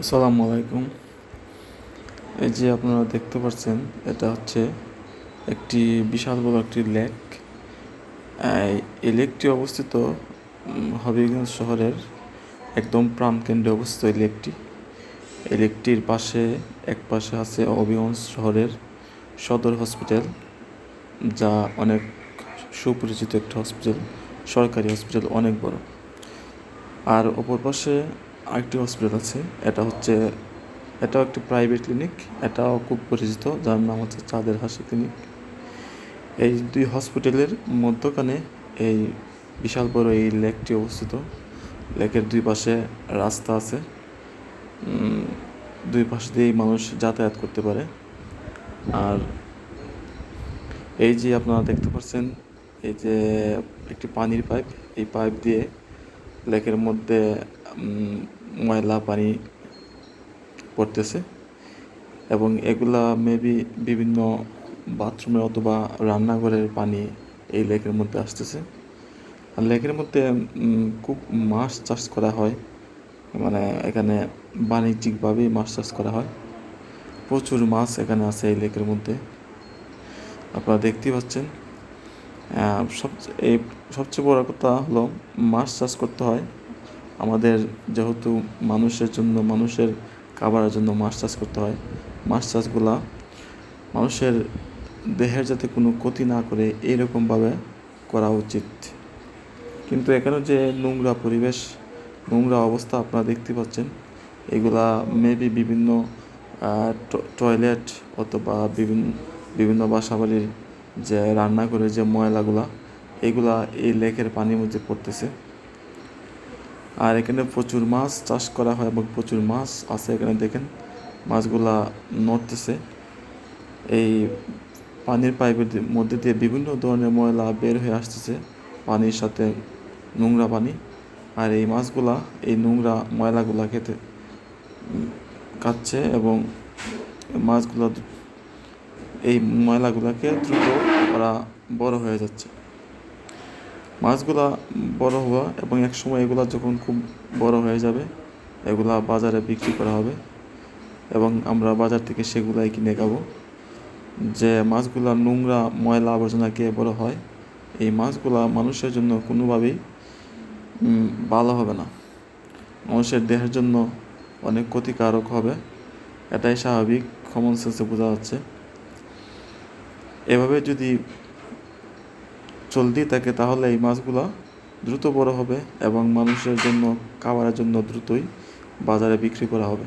আসসালামু আলাইকুম। এই যে আপনারা দেখতে পাচ্ছেন, এটা হচ্ছে একটি বিশাল বড় একটি লেক। এই লেকটি অবস্থিত হবিগঞ্জ শহরের একদম প্রাণকেন্দ্রে অবস্থিত এই লেকটি। এই লেকটির পাশে, এক পাশে আছে হবিগঞ্জ শহরের সদর হসপিটাল, যা অনেক সুপরিচিত একটা হসপিটাল, সরকারি হসপিটাল, অনেক বড়। আর অপর পাশে আরেকটি হসপিটাল আছে। এটা হচ্ছে, এটাও একটি প্রাইভেট ক্লিনিক এটাও খুব পরিচিত, যার নাম হচ্ছে চাঁদের হাসি ক্লিনিক এই দুই হসপিটালের মধ্যখানে এই বিশাল বড় এই লেকটি অবস্থিত। লেকের দুই পাশে রাস্তা আছে। দুই পাশ দিয়েই মানুষ যাতায়াত করতে পারে। আর এই যে আপনারা দেখতে পাচ্ছেন, এই যে একটি পানির পাইপ এই পাইপ দিয়ে লেকের মধ্যে ময়লা, পানি পড়তেছে এবং এগুলা মেবি বিভিন্ন বাথরুমের অথবা রান্নাঘরের পানি এই লেকের মধ্যে আসতেছে। আর লেকের মধ্যে খুব মাছ চাষ করা হয়। মানে এখানে বাণিজ্যিকভাবেই মাছ চাষ করা হয়। প্রচুর মাছ এখানে আছে এই লেকের মধ্যে। আপনারা দেখতেই পাচ্ছেন। সবচেয়ে এই সবচেয়ে বড় কথা হলো মাছ চাষ করতে হয়। আমাদের যেহেতু মানুষের জন্য, মানুষের খাবারের জন্য মাছ চাষ করতে হয়। মাছ চাষগুলা মানুষের দেহের যাতে কোনো ক্ষতি না করে এইরকমভাবে করা উচিত। কিন্তু এখানে যে নোংরা পরিবেশ, নোংরা অবস্থা আপনারা দেখতে পাচ্ছেন, এগুলা মেবি বিভিন্ন টয়লেট অথবা বিভিন্ন বিভিন্ন বাসাবাড়ির যে রান্না করে যে ময়লাগুলা, এগুলা এই লেকের পানির মধ্যে পড়তেছে। আর এখানে প্রচুর মাছ চাষ করা হয় এবং প্রচুর মাছ আছে এখানে, দেখেন। মাছগুলা নড়তেছে। এই পানির পাইপের মধ্যে দিয়ে বিভিন্ন ধরনের ময়লা বের হয়ে আসতেছে, পানির সাথে নোংরা পানি। আর এই মাছগুলা, এই নোংরা ময়লাগুলা খেতে খাচ্ছে এবং মাছগুলা এই ময়লাগুলাকে দ্রুত ওরা বড় হয়ে যাচ্ছে। মাছগুলা বড় হওয়া এবং এক সময় এগুলা যখন খুব বড় হয়ে যাবে, এগুলা বাজারে বিক্রি করা হবে এবং আমরা বাজার থেকে সেগুলাই কিনে খাব। যে মাছগুলা নোংরা, ময়লা আবর্জনা খেয়ে বড় হয়, এই মাছগুলা মানুষের জন্য কোনোভাবেই ভালো হবে না। মানুষের দেহের জন্য অনেক ক্ষতিকারক হবে, এটাই স্বাভাবিক। কমন সেন্সে বোঝা যাচ্ছে। এভাবে যদি চলতেই থাকে তাহলে এই মাছগুলো দ্রুত বড় হবে এবং মানুষের জন্য, খাবারের জন্য দ্রুতই বাজারে বিক্রি করা হবে।